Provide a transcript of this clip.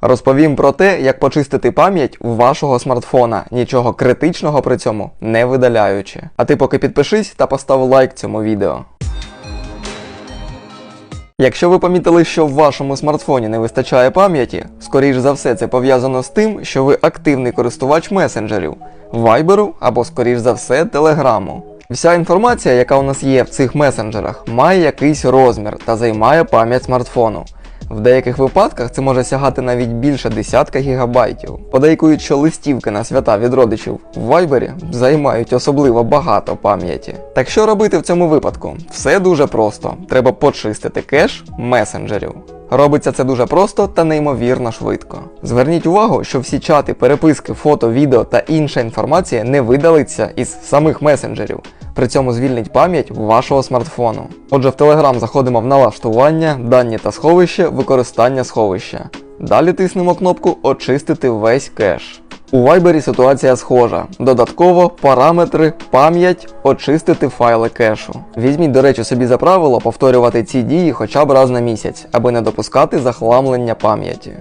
Розповім про те, як почистити пам'ять у вашого смартфона, нічого критичного при цьому не видаляючи. А ти поки підпишись та постав лайк цьому відео. Якщо ви помітили, що в вашому смартфоні не вистачає пам'яті, скоріш за все це пов'язано з тим, що ви активний користувач месенджерів, вайберу або, скоріш за все, телеграму. Вся інформація, яка у нас є в цих месенджерах, має якийсь розмір та займає пам'ять смартфону. В деяких випадках це може сягати навіть більше десятка гігабайтів. Подейкують, що листівки на свята від родичів в Вайбері займають особливо багато пам'яті. Так що робити в цьому випадку? Все дуже просто. Треба почистити кеш месенджерів. Робиться це дуже просто та неймовірно швидко. Зверніть увагу, що всі чати, переписки, фото, відео та інша інформація не видалиться із самих месенджерів. При цьому звільнить пам'ять вашого смартфону. Отже, в Telegram заходимо в налаштування, дані та сховище, використання сховища. Далі тиснемо кнопку Очистити весь кеш. У Viber ситуація схожа. Додатково параметри, пам'ять, очистити файли кешу. Візьміть, до речі, собі за правило повторювати ці дії хоча б раз на місяць, аби не допускати захламлення пам'яті.